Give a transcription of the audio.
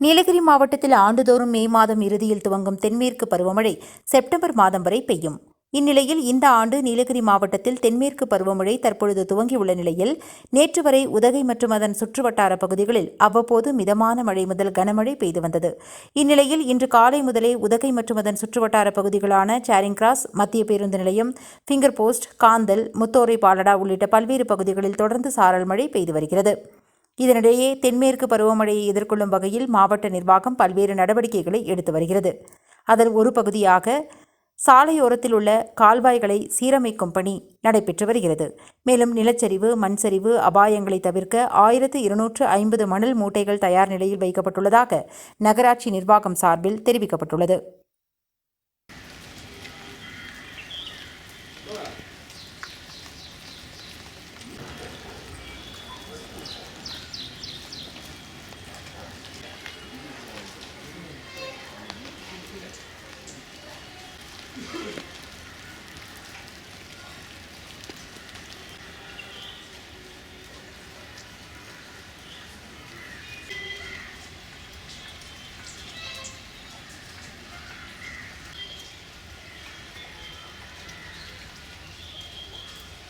நீலகிரி மாவட்டத்தில் ஆண்டுதோறும் மே மாதம் இறுதியில் துவங்கும் தென்மேற்கு பருவமழை செப்டம்பர் மாதம் வரை பெய்யும். இந்நிலையில் இந்த ஆண்டு நீலகிரி மாவட்டத்தில் தென்மேற்கு பருவமழை தற்பொழுது துவங்கியுள்ள நிலையில் நேற்று வரை உதகை மற்றும் அதன் சுற்றுவட்டார பகுதிகளில் அவ்வப்போது மிதமான மழை முதல் கனமழை பெய்து வந்தது. இந்நிலையில் இன்று காலை முதலே உதகை மற்றும் அதன் சுற்றுவட்டார பகுதிகளான சேரிங் கிராஸ் மத்திய பேருந்து நிலையம் ஃபிங்கர் போஸ்ட் காந்தல் முத்தோரை பாலடா உள்ளிட்ட பல்வேறு பகுதிகளில் தொடர்ந்து சாரல் மழை பெய்து வருகிறது. இதனிடையே தென்மேற்கு பருவமழையை எதிர்கொள்ளும் வகையில் மாவட்ட நிர்வாகம் பல்வேறு நடவடிக்கைகளை எடுத்து வருகிறது. அதன் ஒரு பகுதியாக சாலையோரத்தில் உள்ள கால்வாய்களை சீரமைக்கும் பணி நடைபெற்று வருகிறது. மேலும் நிலச்சரிவு மண்சரிவு அபாயங்களை தவிர்க்க ஆயிரத்து இருநூற்று ஐம்பது மணல் மூட்டைகள் தயார் நிலையில் வைக்கப்பட்டுள்ளதாக நகராட்சி நிர்வாகம் சார்பில் தெரிவிக்கப்பட்டுள்ளது.